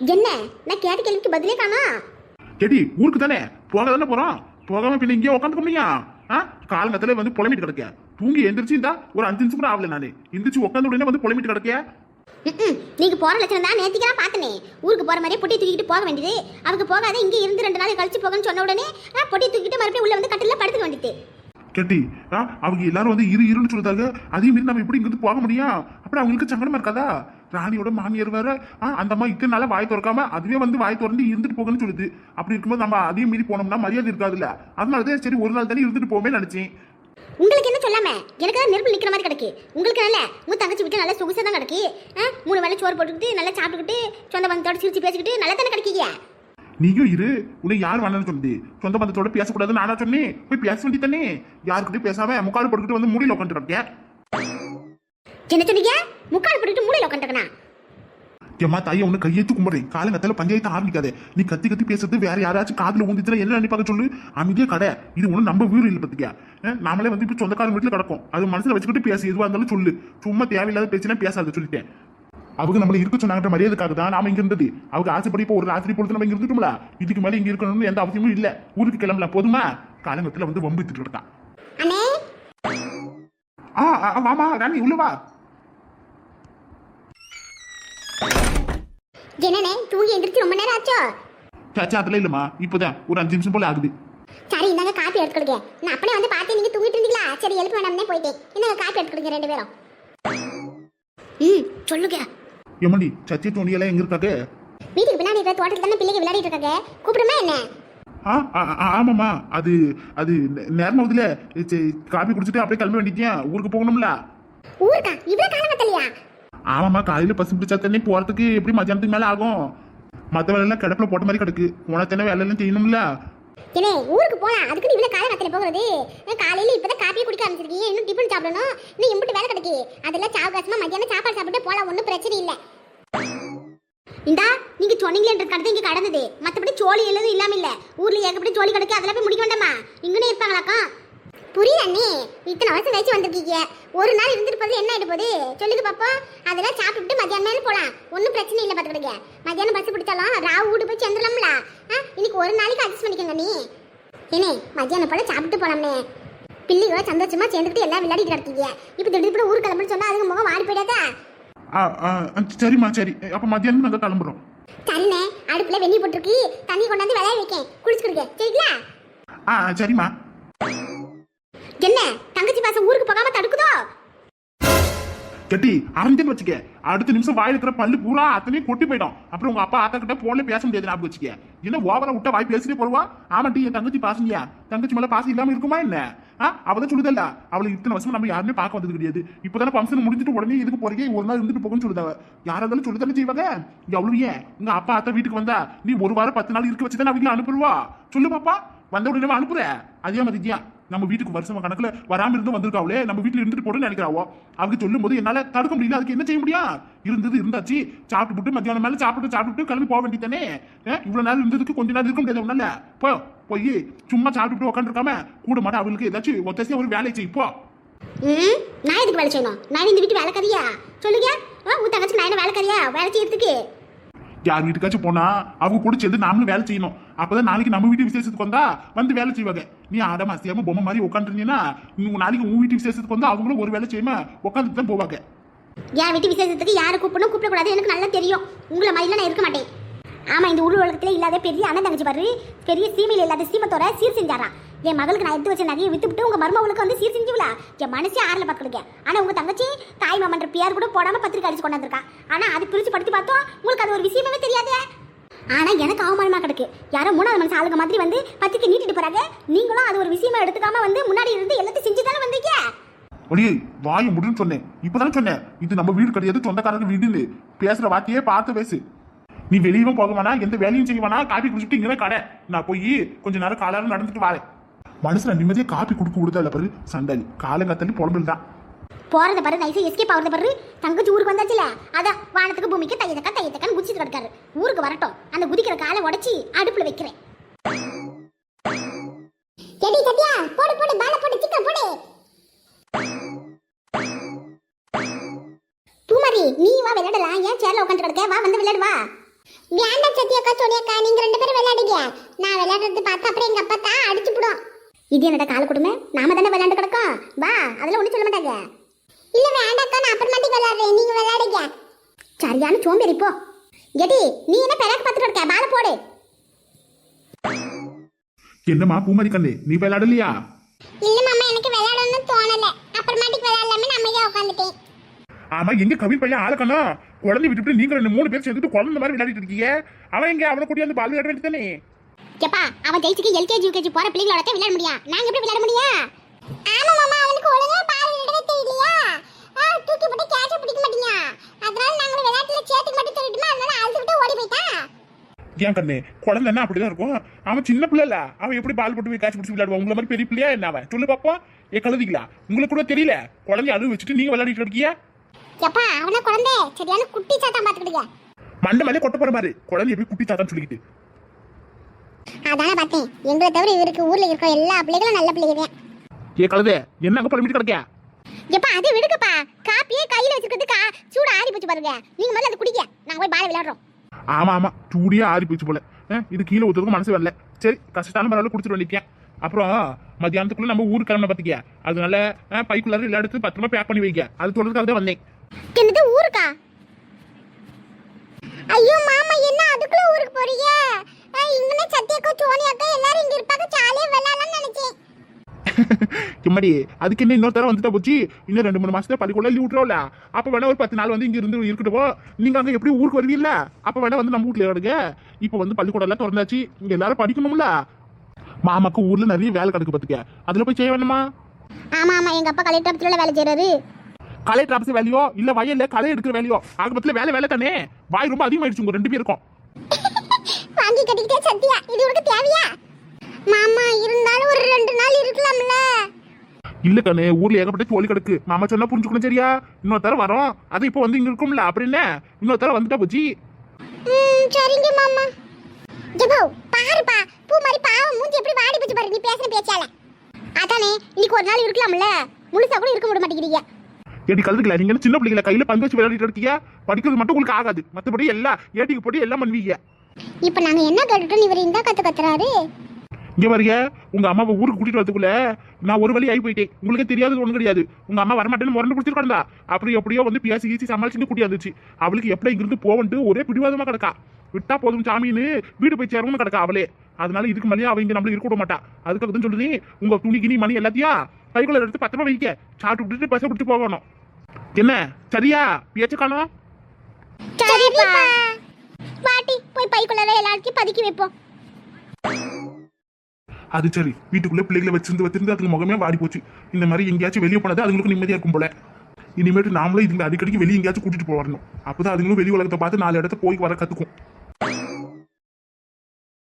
என்ன? நான் கேட்ட கேள்விக்கு பதிலே காணா. கேட்டி ஊருக்கு தானே? போக தானே போறோம்? போகாம பின்ன இங்கே உட்காந்துக்க முடியும்? ஆ? காலங்கத்துல வந்து புலம்பிட்டு கிடக்க தூங்கி எந்திரிச்சு இருந்தா ஒரு அஞ்சு நிமிஷம் கூட ஆகல நானு. எந்திரிச்சு உட்காந்து உடனே வந்து புலம்பிட்டு கிடக்க ம்ம். நீங்க போற லட்சணம் தான் நேத்திக்கு நான் பார்த்தனே. ஊருக்கு போற மாதிரியே பொட்டி தூக்கிட்டு போக வேண்டியது. அவங்க போகாத இங்க இருந்து ரெண்டு நாள் கழிச்சு போகன்னு சொன்ன உடனே நான் பொட்டி தூக்கிட்டு மறுபடியும் உள்ள வந்து கட்டில படுத்துக்க வேண்டியது. கேட்டி அவங்க எல்லாரும் வந்து இரு இருன்னு சொல்லுதாங்க அதே மாரி நம்ம எப்படி இங்கிருந்து போக முடியும்? அப்புறம் அவங்களுக்கு சங்கடமா இருக்காதா? ராணியோட மாமியார் வேற. அந்த அம்மா இத்தனை நாளா வாய் திறக்காம அதுவே வந்து வாய் திறந்து இருந்துட்டு போகணும்னு சொல்லுது. அப்படி இருக்கும்போது நம்ம அதையும் மீறி போனோம்னா மரியாதை இருக்காதுல்ல. அதனாலதான் சரி ஒரு நாள் தானே இருந்துட்டு போமே நினைச்சேன். உங்களுக்கு என்ன சொல்லாம? எனக்கு தான் நெருப்பு நிக்கிற மாதிரி கிடக்கு. உங்களுக்கு நல்ல உங்க தங்கச்சி வீட்டு நல்ல சொகுசா தான் கிடக்கு. மூணு வேளை சோறு போட்டுக்கிட்டு நல்லா சாப்பிட்டுக்கிட்டு சொந்த பந்தத்தோட சிரிச்சு பேசிக்கிட்டு நல்லா தானே கிடைக்கீங்க? நீயும் இரு. உன்னை யார் வேணாம்னு சொன்னது சொந்த பந்தத்தோட பேசக்கூடாதுன்னு நானா சொன்னேன். போய் பேச வேண்டியதானே யாருக்கிட்டையும் பேசாம முக்கால் போட்டுக்கிட்டு வந்து மூடியில் உட்காந்து இருக்கேன் என்ன சொன்னீங்க? முக்கால் போட்டுட்டு மூளையில உட்காந்துக்கணா ஏமா தாயை உன்னை கையெழுத்து கும்பிடுறேன். காலங்கத்தால பஞ்சாயத்து ஆரம்பிக்காத. நீ கத்தி கத்தி பேசுறது வேற யாராச்சும் காதுல ஊந்திச்சுனா என்ன நினைப்பாங்க சொல்லு? அமைதியா கடை. இது ஒண்ணு நம்ம வீடு இல்லை பத்திக்கா. நாமளே வந்து இப்ப சொந்தக்காரங்க வீட்டுல கிடக்கும். அது மனசுல வச்சுக்கிட்டு பேசு. எதுவா இருந்தாலும் சொல்லு. சும்மா தேவையில்லாத பேச்சுனா பேசாத சொல்லிட்டேன். அவங்க நம்மள இருக்க சொன்னாங்க மரியாதைக்காக தான் நாம இங்க இருந்தது. அவங்க ஆசைப்படி இப்போ ஒரு ராத்திரி பொழுது நம்ம இங்க இருந்துட்டோம்ல. இதுக்கு மேல இங்க இருக்கணும்னு எந்த அவசியமும் இல்ல. ஊருக்கு கிளம்பலாம். போதுமா? காலங்கத்துல வந்து வம்பு வித்துட்டு இருக்கான் ஆ ஆ, வாமா ராணி உள்ள என்னண்ணே தூங்கி எந்திரிச்சு ரொம்ப நேரம் ஆச்சோ? சாச்சா அதெல்லாம் இல்லம்மா. இப்போதான். ஒரு அஞ்சு நிமிஷம் போல ஆகுது. சரி இந்தாங்க காப்பி எடுத்துக்கிடுங்க நான் அப்பனே வந்து பார்த்தேன் நீங்க தூங்கிட்டு இருந்தீங்களா? சரி எழுப்ப வேண்டாம்னே போயிட்டேன். இந்தாங்க காப்பி எடுத்துக்கிடுங்க ரெண்டு பேரும். ம் சொல்லுங்க. எம்மடி சத்திய தோணி எல்லாம் எங்க இருக்காங்க? வீட்டுக்கு பின்னாடி இருக்கிற தோட்டத்தில் தானே பிள்ளைங்க விளையாடிட்டு இருக்காங்க? கூப்பிடுமா என்ன? ஆ ஆமாம்மா. அது அது நே- நேரமாவதுல சரி, காபி குடிச்சிட்டு அப்படியே கிளம்ப வேண்டியேன் ஊருக்கு போகணும்ல. ஊருக்கா? இவ்வளவு காலம் பத்தலையா? ஆமாம்மா காலையில் பசு பிடிச்சா தண்ணி போகிறதுக்கு எப்படி மத்தியானத்துக்கு மேலே ஆகும்? மற்ற வேலையெல்லாம் கிடப்பில் போட்ட மாதிரி கிடக்கு. உனத்தானே வேலையெல்லாம் செய்யணும்ல? ஏனே ஊருக்கு போலாம். அதுக்கு இவ்வளவு காலம் பத்தல போகிறது காலையில இப்பதான் காப்பியே குடிக்க ஆரம்பிச்சிருக்கீங்க இன்னும் டிஃபன் சாப்பிடணும். இன்னும் எம்பிட்டு வேலை கிடைக்கு. அதெல்லாம் சாவகாசமா மத்தியானம் சாப்பாடு சாப்பிட்டு போலாம். ஒன்றும் பிரச்சனை இல்லை. இந்தா நீங்க சொன்னீங்களேன்றதுக்காக இங்க கடந்தது. மத்தபடி சோழி எழுதும் இல்லாம இல்ல. ஊர்ல ஏகப்பட்ட சோழி கிடைக்கு. அதெல்லாம் போய் முடிக்க வேண்டாமா? இங்கனே இருப்பாங்களாக்கா? புரியல அண்ணே. இத்தனை வருஷம் கழிச்சு வந்திருக்கீங்க. ஒரு நாள் இருந்துட்டு போது என்ன ஆயிட்டு போகுது? சொல்லுங்க பாப்பா. அதெல்லாம் சாப்பிட்டுட்டு மத்தியானம் மேல போலாம். ஒன்றும் பிரச்சனை இல்லை பார்த்துக்கிடுங்க மத்தியானம் பஸ் பிடிச்சாலும் ராவு வீடு போய் சேர்ந்துடலாம்ல. ஆ இன்னைக்கு ஒரு நாளைக்கு அட்ஜஸ்ட் பண்ணிக்கோங்க நீ ஏனே மத்தியானம் போல சாப்பிட்டு போலாம்னே. பிள்ளைகளோட சந்தோஷமா சேர்ந்துக்கிட்டு எல்லாம் விளையாடிட்டு இருக்கீங்க இப்போ திடீர்னு ஊர் கிளம்புன்னு சொன்னா அதுங்க முகம் வாடி போயிடாதா? சரிம்மா சரி. அப்போ மத்தியானம் நாங்கள் கிளம்புறோம். சரிண்ணே அடுப்புல வெந்நி போட்டிருக்கு. தண்ணி கொண்டாந்து விளைய வைக்கேன். குடிச்சுக்கிடுங்க. சரிங்களா? ஆ, சரிம்மா. என்ன? தங்கச்சி பாசம் ஊருக்கு போகாம தடுக்குதோ? கட்டி அரைஞ்சன்னு வச்சுக்க. அடுத்த நிமிஷம் வாயில் இருக்கிற பல்லு பூரா அத்தனையும் கொட்டி போயிடும். அப்புறம் உங்க அப்பா அத்தா கிட்ட போன்ல பேச முடியாது ஞாபகம் வச்சுக்க. என்ன ஓவரா விட்டா வாய் பேசிட்டே போடுவா? ஆமாட்டி என் தங்கச்சி பாசனியா தங்கச்சி மேல பாசம் இல்லாம இருக்குமா என்ன? ஆ அவதான் சொல்லுதல்ல. அவளை இத்தனை வருஷம் நம்ம யாருமே பார்க்க வந்தது கிடையாது. இப்பதானே ஃபங்க்ஷன் முடிஞ்சிட்டு உடனே இதுக்கு போறீங்க ஒரு நாள் இருந்துட்டு போகணும்னு சொல்லுதாவ யாரா இருந்தாலும் சொல்லுதானே செய்வாங்க? எவ்வளவு ஏன்? உங்க அப்பா அத்தா வீட்டுக்கு வந்தா நீ ஒரு வாரம் பத்து நாள் இருக்க வச்சுதான் வீட்டுல அனுப்புருவா சொல்லு பாப்பா. வந்த உடனே அனுப்புற? அதே மாதிரி நம்ம வீட்டுக்கு வருஷம் கணக்குல வராம இருந்து வந்திருக்காவளே நம்ம வீட்டுல இருந்துட்டு போறோம்னு நினைக்கிறாவோ? அவங்க சொல்லும் போது என்னால தடுக்க முடியல. அதுக்கு என்ன செய்ய முடியும்? இருந்தது இருந்தாச்சு. சாப்பிட்டு போட்டு மத்தியானம் மேல சாப்பிட்டு சாப்பிட்டு கிளம்பி போக வேண்டியதானே இவ்வளவு நேரம் இருந்ததுக்கு கொஞ்ச நேரம் இருக்க முடியாது உன்னால. போ போய் சும்மா சாப்பிட்டு உட்காந்துருக்காம கூட மாட்டா. அவளுக்கு ஏதாச்சும் ஒத்தசியா ஒரு வேலையை செய் போ. ம் நான் எதுக்கு வேலை செய்யணும்? நான் இந்த வீட்டு வேலைக்காரியா? சொல்லுங்க. உன் தங்கச்சி நான் என்ன வேலைக்காரியா? வேலை செய்யறதுக்கு. யார் வீட்டுக்காச்சும் போனா அவங்க கூட சேர்ந்து நாமளும் வேலை செய்யணும். அப்பதான் நாளைக்கு நம்ம வீட்டு விசேஷத்துக்கு வந்தா வந்து வேலை செய்வாங்க. நீ ஆடமா செய்யாம பொம்மை மாதிரி உட்காந்துருந்தீங்கன்னா நாளைக்கு உன் வீட்டு விசேஷத்துக்கு வந்தா அவங்களும் ஒரு வேலை செய்யாம உட்காந்துட்டு தான் போவாங்க. என் வீட்டு விசேஷத்துக்கு யாரை கூப்பிடணும்? கூப்பிடக்கூடாது. எனக்கு நல்லா தெரியும். உங்களை மாதிரிலாம் நான் இருக்க மாட்டேன். ஆமா இந்த ஊர் உலகத்துல இல்லாத பெரிய அண்ணன் தங்கச்சி பாரு. பெரிய சீமையில் இல்லாத சீமத்தோட சீர் செஞ்சாரா என் மகளுக்கு நான் எடுத்து வச்ச நிறைய வித்துவிட்டு உங்க மருமகளுக்கு வந்து சீர் செஞ்சுவில என் மனசே ஆறில் பார்த்துடுங்க ஆனா உங்க தங்கச்சி தாய் மாமன்ற பேர் கூட போடாம பத்திரிக்கை அடிச்சு கொண்டாந்துருக்கா. ஆனா அது பிரிச்சு படுத்தி பார்த்தோம். உங்களுக்கு அது ஒரு விஷயமே தெரியாதே. ஆனால் எனக்கு அவமானமாக கிடக்கு. யாரோ மூணாவது மனசு ஆளுங்க மாதிரி வந்து பத்திரிக்கை நீட்டிட்டு போகிறாங்க நீங்களும் அது ஒரு விஷயமா எடுத்துக்காம வந்து முன்னாடி இருந்து எல்லாத்தையும் செஞ்சு தானே வந்தீங்க? ஒடியே வாய் முடின்னு சொன்னேன். இப்போதானே சொன்னேன். இது நம்ம வீடு கிடையாது சொந்தக்காரங்க வீடுன்னு. பேசுகிற வார்த்தையே பார்த்து பேசு. நீ வெளியவும் போக வேணா எந்த வேலையும் செய்ய வேணா காப்பி குடிச்சிட்டு இங்கே கடை. நான் போய் கொஞ்ச நேரம் காலாரம் நடந்துட்டு வரேன். மனுஷன நிம்மதியாக காப்பி கொடுக்க விடுதல பிறகு சண்டை. சண்டாளி காலங்கத்தள்ளி புலம்பில் தான் போகிறத பாரு நைஸாக எஸ்கேப் ஆகிறத பாரு. தங்கச்சி ஊருக்கு வந்தாச்சுல அதான் வானத்துக்கு பூமிக்கு தையத்தக்கா தையத்தக்கான்னு குச்சிட்டு கிடக்காரு. ஊருக்கு வரட்டும். அந்த குதிக்கிற காலை உடச்சி அடுப்புல வைக்கிறேன். எடி சத்யா போடு போடு பால போடு சிக்கன் போடு. பூமாரி நீ வா விளையாடலாம். ஏன் சேர்ல உட்காந்து கிடக்க? வா வந்து விளையாடு வா. வேண்டாம் சத்யாக்கா சோனியாக்கா நீங்க ரெண்டு பேரும் விளையாடுங்க. நான் விளையாடுறது பார்த்து அப்புறம் எங்க அப்பா தான் அடிச்சு போடும். இது என்னடா கால் கொடுமை? நாம தானே விளையாண்டு கிடக்கோம். வா அதெல்லாம் ஒன்றும் சொல்ல மாட்டாங்க. இல்ல வேண்டாக்கா நான் அப்புறமாட்டி விளையாடுறேன். நீங்க விளையாடுங்க. சரியான சோம்பேறி போ. எடி நீ என்ன பெறாக்கு பார்த்துட்டு இருக்க? பால போடு. என்னம்மா பூமதி கண்ணு நீ விளையாடலையா? இல்ல மாமா எனக்கு விளையாடணும்னு தோணல. அப்புறமாட்டிக்கு விளையாடலாமே நான் அமைதியா உட்காந்துட்டேன் ஆமா எங்க கவி பையன் ஆளுக்கண்ணா குழந்தை விட்டுட்டு நீங்க ரெண்டு மூணு பேர் சேர்ந்துட்டு குழந்தை மாதிரி விளையாடிட்டு இருக்கீங்க. அவன் எங்க? அவனை கூட்டியாந்து பால் விளையாட வேண்டியதானே எப்பா அவன் ஜெயிச்சுக்கு எல்கேஜி யூகேஜி போற பிள்ளைங்களோட விளையாட முடியும். நாங்க எப்படி விளையாட முடியும்? ஆமா மாமா அவனுக்கு ஒழுங்கா பால் தூக்கி போட்டு கேட்ச பிடிக்க மாட்டீங்க. அதனால நாங்க விளையாட்டுல சேர்த்துக்கு மட்டும் சொல்லிட்டுமா? அதனால அழுதுகிட்டு ஓடி போயிட்டான் ஏன் கண்ணு? குழந்தைன்னா அப்படிதான் இருக்கும்? அவன் சின்ன பிள்ளைல அவன் எப்படி பால் போட்டு போய் காய்ச்சி பிடிச்சி விளையாடுவான்? உங்களை மாதிரி பெரிய பிள்ளையா என்ன அவன்? சொல்லு பாப்பா ஏ கழுதிங்களா? உங்களுக்கு கூட தெரியல. குழந்தைய அழுவு வச்சுட்டு நீங்க விளையாடிட்டு இருக்கீங்க. எப்பா அவன குழந்தை? சரியான குட்டி சாத்தான் பாத்துக்கிடுங்க. மண்டை மேலே கொட்ட போற மாதிரி குழந்தைய போய் குட்டி தாத்தான்னு சொல்லிக்கிட்டு. அதானே பார்த்தேன் எங்களை தவிர இவருக்கு ஊர்ல இருக்கிற எல்லா பிள்ளைகளும் நல்ல பிள்ளைங்க. ஏ கழுதே என்ன அங்க பழமிட்டு கிடக்க எப்பா அது விடுங்கப்பா. காப்பியே கையில வச்சிருக்கிறது கா சூடு ஆறி போச்சு பாருங்க. நீங்க முதல்ல அதை குடிக்க நாங்க போய் பால் விளையாடுறோம். ஆமா ஆமா. சூடியா ஆறி போச்சு போல. இது கீழே ஊத்துறதுக்கு மனசு வரல. சரி கஷ்டத்தான பரவாயில்ல குடிச்சிட்டு வந்துட்டேன் அப்புறம் மத்தியானத்துக்குள்ள நம்ம ஊருக்கு கிளம்ப பாத்திக்க அதனால பைக்குள்ளார எல்லா எடுத்து பத்திரமா பேக் பண்ணி வைக்க அது சொல்றதுக்காக தான் வந்தேன். என்னது ஊருக்கா? ஐயோ மாமா என்ன அதுக்குள்ள ஊருக்கு போறீங்க? இங்கனே சத்யாக்கா சோனியாக்கா எல்லாரும் இங்க இருப்பாங்க. ஜாலியா விளையாடலாம்னு நினைச்சேன். கிம்மடி அதுக்கு என்ன இன்னொரு தடவை வந்துட்டா போச்சு? இன்னும் ரெண்டு மூணு மாசத்துல பள்ளிக்கூட லீவ் விட்டுறோம்ல அப்ப வேணா ஒரு பத்து நாள் வந்து இங்க இருந்து இருக்கட்டும் நீங்க அங்க எப்படி ஊருக்கு வருவீல்ல? அப்ப வேணா வந்து நம்ம வீட்டுல இருக்க இப்ப வந்து பள்ளிக்கூடம் எல்லாம் திறந்தாச்சு. இங்க எல்லாரும் படிக்கணும்ல? மாமாக்கு ஊர்ல நிறைய வேலை கிடக்கு பாத்துக்க. அதுல போய் செய்ய வேணுமா? ஆமா ஆமா. எங்க அப்பா கலெக்டர் ஆபீஸ்ல வேலை செய்யறாரு களை டிராப்ஸ் வேலையோ? இல்ல வயல்ல களை எடுக்கிற வேலையோ? ஆகமத்துல வேலை வேலை தானே. வாய் ரொம்ப அதிகமாயிடுச்சு உங்க ரெண்டு பேருக்கும். வாங்கி கட்டிக்கிட்டே சத்யா இது உனக்கு தேவையா? மாமா இருந்தாலும் ஒரு ரெண்டு நாள் இருக்கலாம்ல. இல்ல கண்ணு ஊர்ல ஏகப்பட்ட தோழி கிடக்கு. மாமா சொன்னா புரிஞ்சுக்கணும் சரியா? இன்னொரு தர வரோம். அது இப்போ வந்து இங்க இருக்கும்ல அப்படி என்ன? இன்னொரு தர வந்துட்டா போச்சு. சரிங்க மாமா. ஜெபோ பாருப்பா பூ மாதிரி பாவம் மூஞ்சி எப்படி வாடி போச்சு பாரு நீ பேசுன பேச்சால. அதானே இன்னைக்கு ஒரு நாள் இருக்கலாம்ல. முழுசா கூட இருக்க விட மாட்டேங்கிறீங்க. ஏடி கலந்துக்கல நீங்க சின்ன பிள்ளைங்கள? கையில பந்து வச்சு விளையாடிட்டு இருக்கீங்க? படிக்கிறது மட்டும் உங்களுக்கு ஆகாது. மத்தபடி எல்லாம் ஏட்டிக்கு போட்டு எல்லாம் பண்ணுவீங்க. இப்போ நாங்க என்ன கேட்டுட்டோம் இவர் இந்த கத்து கத்துறாரு. இங்கே வரைய உங்கள் அம்மாவை ஊருக்கு கூட்டிட்டு வரதுக்குள்ள நான் ஒரு வழி ஆகி போயிட்டேன். உங்களுக்கு தெரியாதது ஒன்றும் கிடையாது. உங்கள் அம்மா வரமாட்டேன்னு முரண்டு குடிச்சிட்டு கிடந்தா அப்படி எப்படியோ வந்து பேசி கீசி சமாளிச்சுட்டு கூட்டி வந்துச்சு. அவளுக்கு எப்படி இங்கிருந்து போவன்ட்டு ஒரே பிடிவாதமாக கிடக்கா. விட்டா போதும் சாமின்னு வீடு போய் சேரவும் கிடக்கா அவளே. அதனால இதுக்கு மேலேயே அவள் இங்கே நம்மளுக்கு இருக்க விட மாட்டா. அதுக்காக தான் சொல்லுது உங்கள் துணி கிணி மணி எல்லாத்தையும் கைக்குள்ள எடுத்து பத்திரமா வைக்க சாப்பிட்டு விட்டுட்டு பசை விட்டு போகணும் என்ன? சரியா? பேச்சு காணும்? பாட்டி போய் பைக்குள்ள எல்லாருக்கும் பதுக்கி வைப்போம். அது சரி. வீட்டுக்குள்ளே பிள்ளைகளை வச்சிருந்து வச்சிருந்து அதுக்கு முகமே வாடி போச்சு. இந்த மாதிரி எங்கேயாச்சும் வெளியே போனது அதுங்களுக்கு நிம்மதியாக இருக்கும் போல. இனிமேட்டு நாமளும் இதுங்களை அடிக்கடிக்கு வெளியே எங்கேயாச்சும் கூட்டிட்டு போகணும். அப்போதான் அதுங்களும் வெளி உலகத்தை பார்த்து நாலு இடத்த போய் வர கத்துக்கும்.